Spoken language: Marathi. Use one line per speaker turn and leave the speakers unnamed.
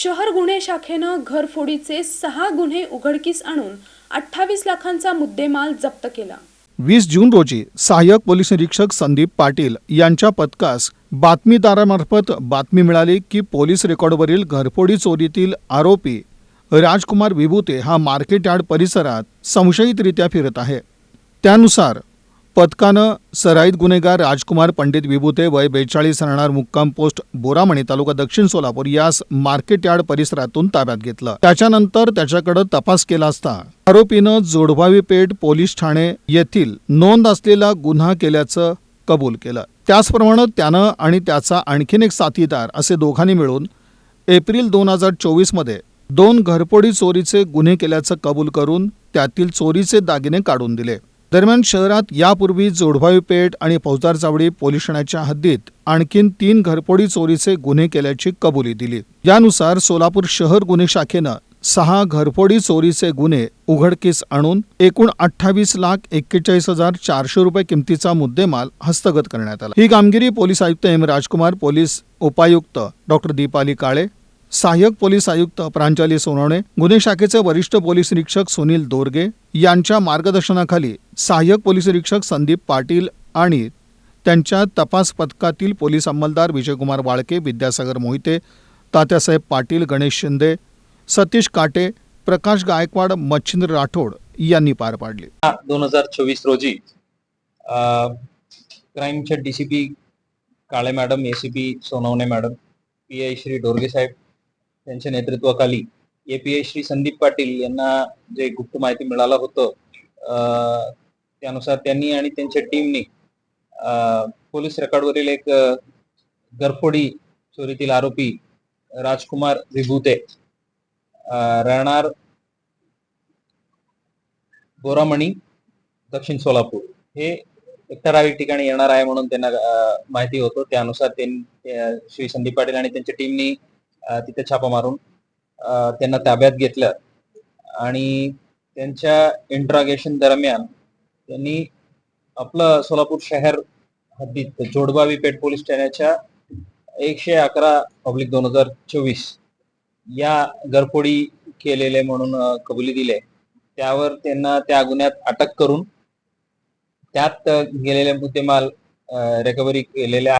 शहर गुन्हे शाखेनं घरफोडीचे सहा गुन्हे उघडकीस आणून अठ्ठावीस लाखांचा मुद्देमाल जप्त केला.
वीस जून रोजी सहाय्यक पोलीस निरीक्षक संदीप पाटील यांच्या पथकास बातमीदारामार्फत बातमी मिळाली की पोलीस रेकॉर्डवरील घरफोडी चोरीतील आरोपी राजकुमार विभूते हा मार्केट यार्ड परिसरात संशयितरित्या फिरत आहे. त्यानुसार पथकानं सराईत गुन्हेगार राजकुमार पंडित विभूते वय बेचाळीस राहणार मुक्काम पोस्ट बोरामणी तालुका दक्षिण सोलापूर यास मार्केट यार्ड परिसरातून ताब्यात घेतलं. त्याच्यानंतर त्याच्याकडे तपास केला असता आरोपीनं जोडभावी पेठ पोलीस ठाणे येथील नोंद असलेला गुन्हा केल्याचं कबूल केलं. त्याचप्रमाणे त्यानं आणि त्याचा आणखीन एक साथीदार असे दोघांनी मिळून एप्रिल दोन हजार चोवीसमध्ये दोन घरपोडी चोरीचे गुन्हे केल्याचं कबूल करून त्यातील चोरीचे दागिने काढून दिले. दरम्यान शहरात यापूर्वी जोडभावी पेठ आणि फौजदार चावडी पोलीस ठाण्याच्या हद्दीत आणखीन तीन घरफोडी चोरीचे गुन्हे केल्याची कबुली दिली. यानुसार सोलापूर शहर गुन्हे शाखेनं सहा घरफोडी चोरीचे गुन्हे उघडकीस आणून एकूण अठ्ठावीस लाख एक्केचाळीस हजार चारशे रुपये किमतीचा मुद्देमाल हस्तगत करण्यात आला. ही कामगिरी पोलीस आयुक्त एम राजकुमार पोलीस उपायुक्त डॉक्टर दीपाली काळे सहाय्यक पोलीस आयुक्त प्रांजली सोनवणे गुन्हे शाखेचे वरिष्ठ पोलीस निरीक्षक सुनील दोरगे यांच्या मार्गदर्शनाखाली सहाय्यक पोलीस निरीक्षक संदीप पाटील आणि त्यांच्या तपास पथकातील पोलीस अंमलदार विजयकुमार वाळके विद्यासागर मोहिते तात्यासाहेब पाटील गणेश शिंदे सतीश काटे प्रकाश गायकवाड मच्छिंद्र राठोड यांनी पार पाडली.
दोन हजार चोवीस रोजी क्राईमच्या DCP Kale madam ACP Sonawane madam P I Shri Dorge साहेब त्यांच्या नेतृत्वाखाली एपीए श्री संदीप पाटील यांना जे गुप्त माहिती मिळालं होतं अं, त्यानुसार त्यांनी आणि त्यांच्या टीमनी पोलीस रेकॉर्डवरील एक गरफोडी घरफोडी चोरीतील आरोपी राजकुमार विभूते राहणार बोरामणी दक्षिण सोलापूर. हे एक ठराविक ठिकाणी येणार आहे म्हणून त्यांना माहिती होतं. त्यानुसार त्यां- श्री संदीप पाटील आणि त्यांच्या टीमनी तिथे छापा मारून अं, त्यांना ताब्यात घेतलं आणि त्यांच्या इंट्रागेशन दरम्यान त्यांनी आपलं सोलापूर शहर हद्दीत जोडबावी पेठ पोलीस ठाण्याच्या एकशे अकरा पब्लिक दोन हजार चोवीस या घरफोडी केलेले म्हणून कबुली दिले. त्यावर त्यांना त्या गुन्ह्यात अटक करून त्यात गेलेले मुद्देमाल रिकव्हरी केलेले